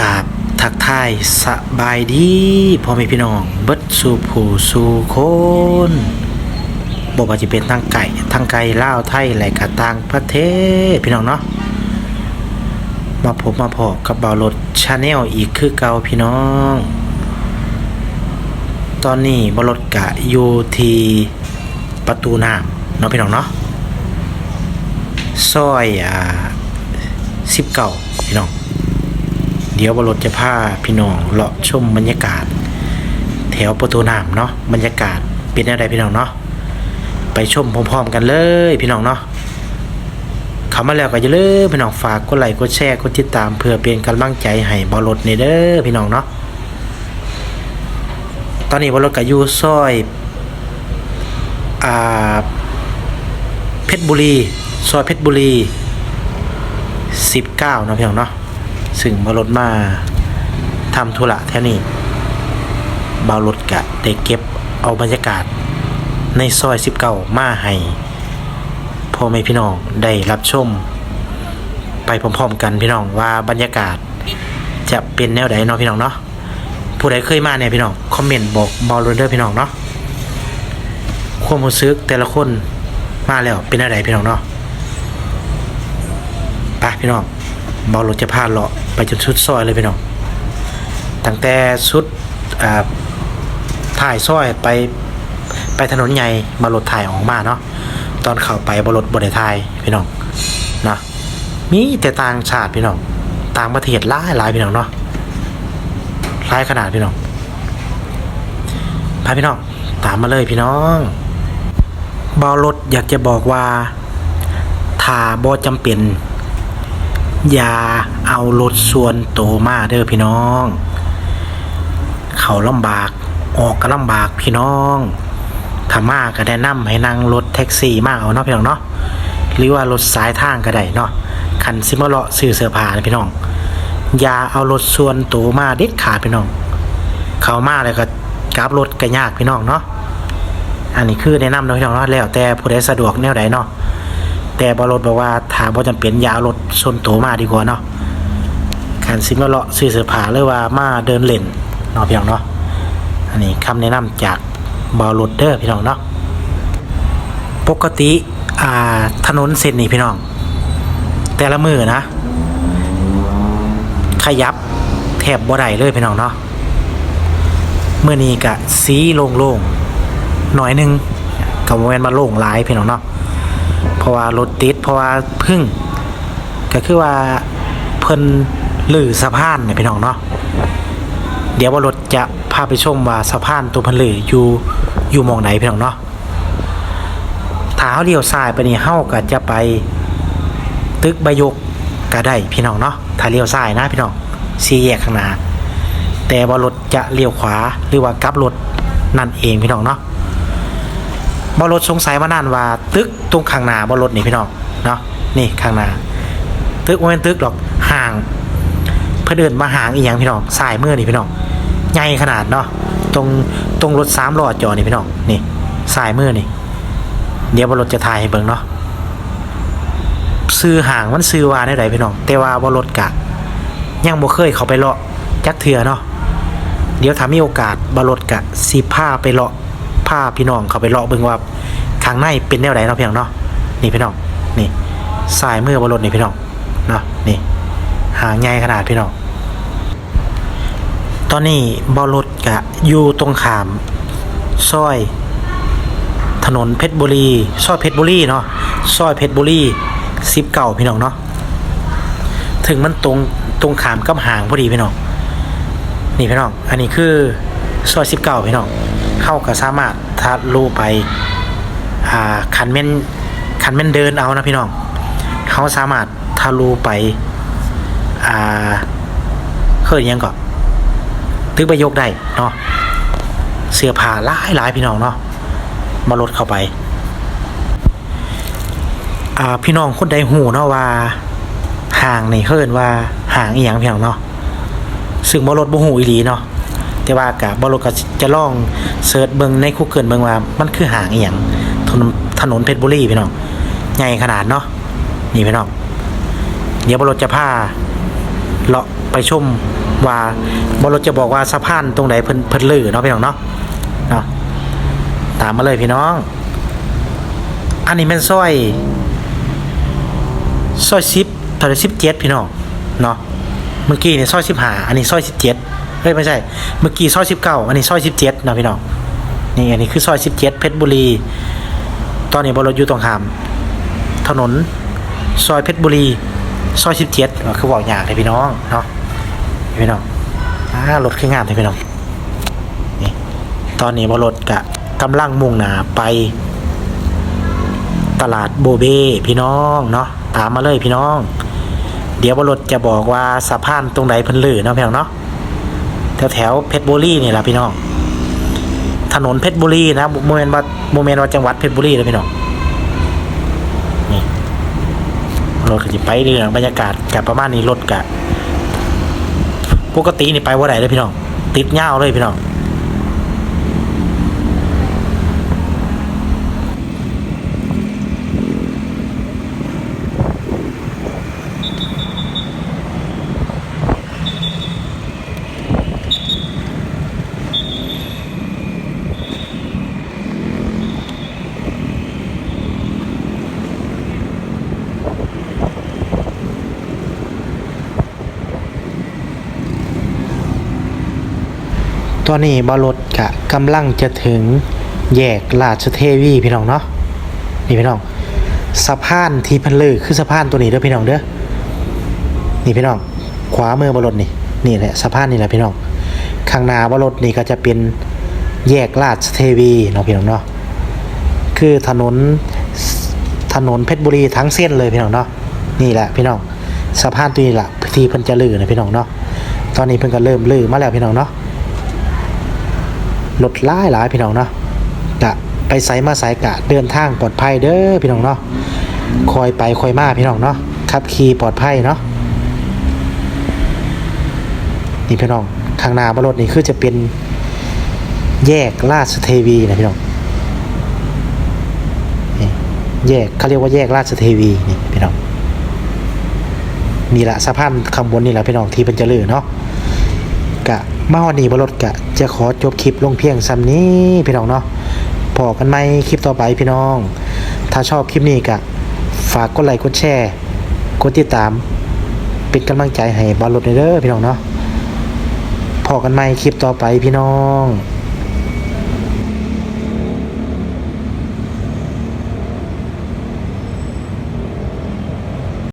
กราบทักทายสบายดีพ่อแม่พี่น้อง เบิดสู่ผู้สู่คนบอกว่าจะเป็นทางไก่ทางไก่ล่าวไทยและก็ต่างประเทศพี่น้องเนาะมาพบมาพอกับเบารถชาแนลอีกคือเก่าพี่น้อง ตอนนี้บรถกะอยู่ที่ประตูน้ำเนาะพี่น้องเนาะซอยอ่าสิบเก่าพี่น้อง เดี๋ยวบรถจะพาพี่น้องเลาะชมบรรยากาศ แถวประตูน้ำเนาะบรรยากาศเป็นอะไรพี่น้องเนาะไปชมพร้อมๆกันเลยพี่น้องเนาะเขามาแล้วก็อย่าลืมพี่น้องฝากกดไลค์กดแชร์กดติดตามเพื่อเป็นกำลังใจให้บรถนี่เด้อพี่น้องเนาะตอนนี้บรถก็อยู่ซอยอ่าเพชรบุรีซอยเพชรบุรี 19เนาะพี่น้องเนาะ ซึ่งบารถมาทำธุระแท่นี้บารถกะได้เก็บเอาบรรยากาศในซอยสิบเก้ามาให้พ่อแม่พี่น้องได้รับชม ไปพร้อมๆกันพี่น้องว่าบรรยากาศจะเป็นแนวใดเนาะพี่น้องเนาะผู้ใดเคยมาเนี่ยพี่น้องคอมเมนต์บอกบอลเดอร์พี่น้องเนาะความรู้สึกแต่ละคนมาแล้วเป็นแนวใดพี่น้องเนาะไปพี่น้อง บอลรถจะพาเลาะไปจนสุดซอยเลยพี่น้องตั้งแต่สุดอ่าถ่ายซอยไปไปถนนใหญ่บอลรถถ่ายออกมาเนาะตอนเข้าไปบอลรถบไดถ่ายพี่น้องนะมีแต่ต่างชาติพี่น้องต่างประเทศหลายหลายพี่น้องเนาะหลายขนาดพี่น้องพาพี่น้องตามมาเลยพี่น้องบอลรถอยากจะบอกว่าถ้าบอจำเป็น อย่าเอารถส่วนโตวมาเด้อพี่น้อง เขาลำบากออกก็ลำบากพี่น้องถ้ามาก็แนะนำให้นั่งรถแท็กซี่มากเอาเนาะพี่น้องเนาะหรือว่ารถสายทางก็ได้เนาะคันซิมาเลาะซื้อเสื้อผ้านะพี่น้อง อย่าเอารถส่วนโตวมาเด็ดขาดพี่น้อง เขามาเลยก็กราบรถก็ยากพี่น้องเนาะอันนี้คือแนะนำเนาะพี่น้องเนาะแล้วแต่ผู้ใดสะดวกแนวใดเนาะ แต่บรถบอกว่าถ้าบ่าจำเป็นยาเอารถส่วนตัวมาดีกว่าเนาะการซิมเลาะซื้อเสื้อผ้าหรือว่ามาเดินเล่นเนาะพี่น้องเนาะอันนี้คำแนะนำจากบรถเด้อพี่น้องเนาะปกติอ่าถนนเส้นนี้พี่น้อง แต่ละมือนะ ขยับแทบบ่ได้เลยพี่น้องเนาะเมื่อนี้กะสีโล่งๆหน่อยหนึงกับโมเมนมาโล่งหลายพี่น้องเนาะ เพราะว่ารถติดเพราะว่าพึ่ง ก็คือว่าเพิ่นลือสะพานเนี่ยพี่น้องเนาะเดี๋ยวว่ารถจะพาไปชมว่าสะพานตัวเพิ่นลืออยู่อยู่มองไหนพี่น้องเนาะถ้าเฮาเลี้ยวซ้ายไปนี่เฮาก็จะไปตึกบายกก็ได้พี่น้องเนาะถ้าเลี้ยวซ้ายนะพี่น้องสี่แยกข้างหน้าแต่ว่ารถจะเลี้ยวขวาหรือว่ากลับรถนั่นเองพี่น้องเนาะ บอรถสงสัยมานานว่า ตึกตรงข้างหน้าบอรถนี่พี่น้องเนาะนี่ข้างหน้าตึกโมเมนตึกหรอกห่างเพื่อเดินมาห่างอีกอย่างพี่น้องสายมือนี่พี่น้องใหญ่ขนาดเนาะตรงตรงรถสามล้อจอนี่พี่น้องนี่สายมือนี่ เดี๋ยวบอรถจะถ่ายให้เบิ่งเนาะซื้อห่างมันซื้อว่าได้ไหนพี่น้อง แต่ว่าบอรถกะ ยังบ่เคยเขาไปเลาะจักเถื่อเนาะเดี๋ยวถ้ามีโอกาสบอรถกะสีผ้าไปเลาะ พาพี่น้องเขาไปเลาะเบิ่งว่าข้างในเป็นแนวไหนเนาะพี่น้องเนาะนี่พี่น้องนี่สายมือบนรถนี่พี่น้องเนาะนี่หางใหญ่ขนาดพี่น้องตอนนี้บอรถกะอยู่ตรงขามซอย ถนนเพชรบุรีซอยเพชรบุรีเนาะซอยเพชรบุรีสิบเก่าพี่น้องเนาะถึงมันตรงตรงขามกับหางพอดีพี่น้องนี่พี่น้อง อันนี้คือซอยสิบเก้าพี่น้อง เข้าก็สามารถทะลุไปอ่าคันเม่นคันเม่นเดินเอานะพี่น้องเขาสามารถทะลุไปอ่าเคยยังก่อนตึกไปยกได้เนาะเสื้อผ้าหลายหลายพี่น้องเนาะมาลดเข้าไปอ่าพี่น้องคนใดหูเนาะว่าห่างในเฮิรนว่าห่างอีหยังพี่น้องเนาะซึ่งบรถบ่หูอีหลีเนาะ แต่ว่ากะบรถก็จะลองเสิร์ชเบิ่งในคูเกิลเบิ่งว่ามันคือหางอีหยังถนนถนนเพชรบุรีพี่น้องใหญ่ขนาดเนาะนี่พี่น้องเดี๋ยวบรถจะพาเลาะไปชมว่าบรถจะบอกว่าสะพานตรงไหนเพิ่นเพิ่นลือเนาะพี่น้องเนาะเนาะตามมาเลยพี่น้อง อันนี้เป็นซอยซอยสิบถอยสิบเจ็ดพี่น้องเนาะเมื่อกี้เนี่ยซอยสิบห้าอันนี้ซอยสิบเจ็ด เฮ้ยไม่ใช่ เมื่อกี้ซอยสิบเก้าอันนี้ซอยสิบเจ็ดนะพี่น้อง นี่อันนี้คือซอยสิบเจ็ดเพชรบุรี ตอนนี้บรถอยู่ตรงขาม ถนนซอยเพชรบุรี ซอยสิบเจ็ดคือบอกอย่างเลยพี่น้องเนาะพี่น้องรถขึ้นงามเลยพี่น้อง นี่ตอนนี้บรถกะกำลังมุ่งหนาไป ตลาดโบเบพี่น้องเนาะ ตามมาเลยพี่น้อง เดี๋ยวบรถจะบอกว่าสะพานตรงไหนเพิ่นลือเนาะพี่น้องเนาะ แถวแถวเพชรบุรีนี่แหละพี่น้อง ถนนเพชรบุรีนะโมเมนต์ว่าโมเมนต์ว่าจังหวัดเพชรบุรีเลยพี่น้องนี่รถก็จะไปเรื่องบรรยากาศกับประมาณนี้รถกะปกตินี่ไปว่าไหนเลยพี่น้อง ติดเง่าเลยพี่น้อง ตอนนี้บรถกะกำลังจะถึงแยกราชเทวีพี่น้องเนาะนี่พี่น้องสะพานที่พันลือคือสะพานตัวนี้เด้อพี่น้องเด้อนี่พี่น้อง ขวามือบรถนี่นี่แหละสะพานนี่แหละพี่น้อง ข้างหน้าบรถนี่ก็จะเป็นแยกราชเทวีเนาะพี่น้องเนาะคือถนนถนนเพชรบุรีทั้งเส้นเลยพี่น้องเนาะนี่แหละพี่น้องสะพานตัวนี้แหละที่เพิ่นจะลือนะพี่น้องเนาะตอนนี้เพิ่นก็เริ่มลือมาแล้วพี่น้องเนาะ รถหลายหลายพี่น้องเนาะกะไปไสมาไสกะเดินทางปลอดภัยเด้อพี่น้องเนาะคอยไปคอยมาพี่น้องเนาะขับขี่ปลอดภัยเนาะนี่พี่น้องข้างนาบรถนี่คือจะเป็นแยกราชเทวีนะพี่น้องแยกเขาเรียกว่าแยกราชเทวีนี่พี่น้องนี่แหละสะพานข้างบนนี่แหละพี่น้องที่เป็นเจริญเนาะกะ มาวันนี้บรถกะจะขอจบคลิปลงเพียงซ้ำนี้พี่น้องเนาะพอกันไหมคลิปต่อไปพี่น้อง ถ้าชอบคลิปนี้กะฝากกดไลค์กดแชร์กดติดตามเป็นกำลังใจให้บอลรถเด้อพี่น้องเนาะพอกันไหมคลิปต่อไปพี่น้อง